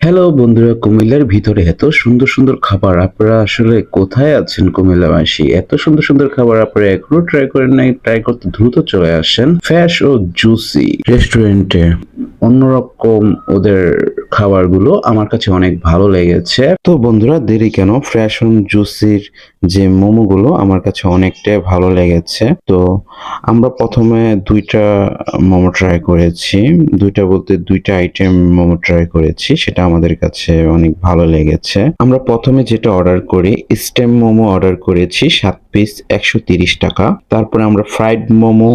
Hello বন্ধুরা, কুমিল্লার ভিতরে এত সুন্দর সুন্দর খাবার আপনারা আসলে কোথায় আছেন কুমিল্লাবাসী? এত সুন্দর সুন্দর খাবার আপনারা এখনও ট্রাই করেন নাই ট্রাই করতে দ্রুত চলে আসেন ফ্যাশ ও জুসি রেস্টুরেন্টে অন্যরকম ওদের খাবারগুলো আমার কাছে অনেক ভালো লেগেছে। তো বন্ধুরা, দেরি কেন? ফ্রেশ অন জুসির যে মোমোগুলো আমার কাছে অনেকটাই ভালো লেগেছে। তো আমরা প্রথমে দুইটা মোমো ট্রাই করেছি। দুইটা বলতে দুইটা আইটেম মোমো ট্রাই করেছি, সেটা আমাদের কাছে অনেক ভালো লেগেছে। আমরা প্রথমে যেটা অর্ডার করি স্টেম মোমো অর্ডার করেছি, সাত পিস একশো টাকা। তারপরে আমরা ফ্রাইড মোমো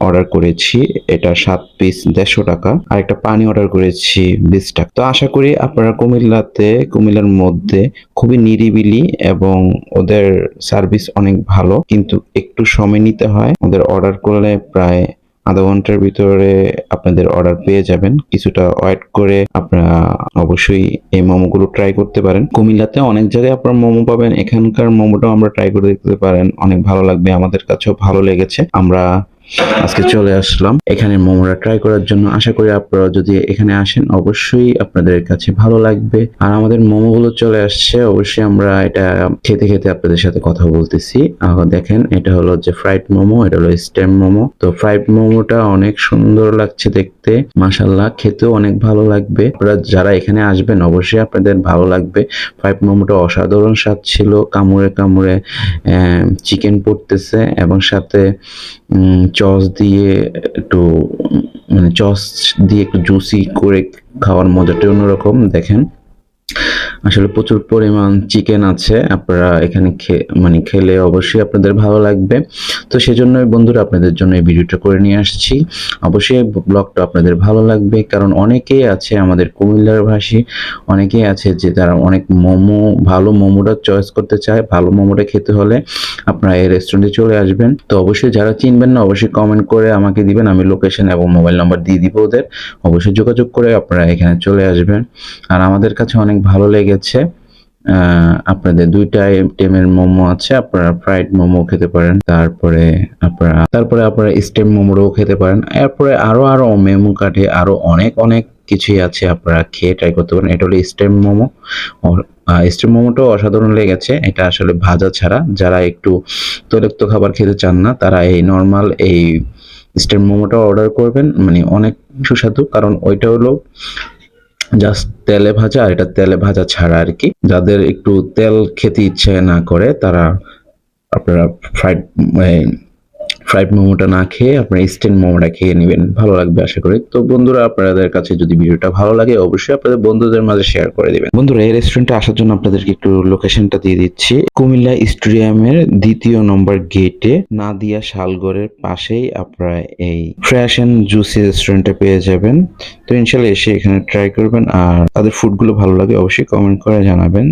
অর্ডার করেছি। এটা সাত পিস দেড়শো টাকা। আর একটা পানি অর্ডার করেছি বিশ টাকা। তো আশা করি আপনারা কুমিল্লাতে, কুমিল্লার মধ্যে খুবই নিরিবিলি এবং ওদের সার্ভিস অনেক ভালো। কিন্তু একটু সময় নিতে হয়। ওদের অর্ডার করলে প্রায় আধা ঘণ্টার ভিতরে আপনাদের অর্ডার পেয়ে যাবেন। কিছুটা ওয়েট করে আপনারা অবশ্যই এই মোমোগুলো ট্রাই করতে পারেন। কুমিল্লাতে অনেক জায়গায় আপনারা মোমো পাবেন। এখানকার মোমোটাও আমরা ট্রাই করে দেখতে পারেন। অনেক ভালো লাগবে। আমাদের কাছেও ভালো লেগেছে। আমরা আজকে চলে আসলাম। এখানে মোমোরা ট্রাই করার জন্য। আশা করি আপনারা যদি এখানে আসেন, অবশ্যই আপনাদের কাছে ভালো লাগবে। আর আমাদের মোমোগুলো চলে আসছে। অবশ্যই আমরা এটা খেতে খেতে আপনাদের সাথে কথা বলতেছি। দেখেন, এটা হলো যে ফ্রাইড মোমো, এটা হলো স্টেম মোমো। তো ফ্রাইড মোমোটা অনেক সুন্দর লাগছে দেখতে। মাশাল্লাহ খেতেও অনেক ভালো লাগবে। আপনারা যারা এখানে আসবেন, অবশ্যই আপনাদের ভালো লাগবে। ফ্রাইড মোমোটা অসাধারণ স্বাদ ছিল। কামড়ে কামড়ে চিকেন পড়তেছে এবং সাথে চস দিয়ে একটু মানে চস দিয়ে একটু জুসি করে খাওয়ার মজাটাই অন্যরকম দেখেন। আসলে প্রচুর পরিমাণ চিকেন আছে, আপনারা এখানে মানে খেলে অবশ্যই আপনাদের ভালো লাগবে। তো সেজন্যই বন্ধুরা আপনাদের জন্য এই ভিডিওটা করে নিয়ে আসছি। অবশ্যই ব্লগটা আপনাদের ভালো লাগবে, কারণ অনেকেই আছে আমাদের কুমিল্লার ভাষী, অনেকেই আছে যে তারা অনেক মোমো, ভালো মোমোটা চয়েস করতে চায়, ভালো মোমোটা খেতে হলে আপনারা এই রেস্টুরেন্টে চলে আসবেন। তো অবশ্যই যারা চিনবেন না, অবশ্যই কমেন্ট করে আমাকে দিবেন, আমি লোকেশন এবং মোবাইল নাম্বার দিয়ে দিব ওদের। অবশ্যই যোগাযোগ করে আপনারা এখানে চলে আসবেন। আর আমাদের কাছে অনেক ভালো লেগেছে। আপনাদের দুইটা আইটেমের মোমো আছে, আপনারা ফ্রাইড মোমো খেতে পারেন। তারপরে আপনারা তারপরে আপনারা স্টেম মোমোও খেতে পারেন। এরপরে আরও আরও মেমো কাঠে আরও অনেক অনেক কিছুই আছে আপনারা খেয়ে ট্রাই করতে পারেন। এটা হলো স্টেম মোমো। স্টেম মোমোটাও অসাধারণ লেগেছে। এটা আসলে ভাজা ছাড়া। যারা একটু তৈলাক্ত খাবার খেতে চান না, তারা এই নর্মাল এই স্টেম মোমোটা অর্ডার করবেন। মানে অনেক সুস্বাদু। কারণ ওইটা হলো জাস্ট তেলে ভাজা আর এটা তেলে ভাজা ছাড়া আর কি। যাদের একটু তেল খেতে ইচ্ছে না করে, তারা আপনারা ফ্রাইড ফ্রাইড মোমোটা না খেয়ে আপনারা স্টেন মোমোটা খেয়ে নেবেন। ভালো লাগবে আশা করি। তো বন্ধুরা, আপনাদের কাছে যদি ভিডিওটা ভালো লাগে, অবশ্যই আপনাদের বন্ধুদের মাঝে শেয়ার করে দিবেন। বন্ধুরা, এই রেস্টুরেন্টে আসার জন্য আপনাদেরকে একটু লোকেশনটা দিয়ে দিচ্ছি। কুমিল্লা স্টেডিয়ামের দ্বিতীয় নম্বর গেটে নাদিয়া শালগড়ের পাশেই আপনারা এই ফ্রেশ অ্যান্ড জুসি রেস্টুরেন্টে পেয়ে যাবেন। তো ইনশাল্লাহ এসে এখানে ট্রাই করবেন। আর তাদের ফুডগুলো ভালো লাগে, অবশ্যই কমেন্ট করে জানাবেন।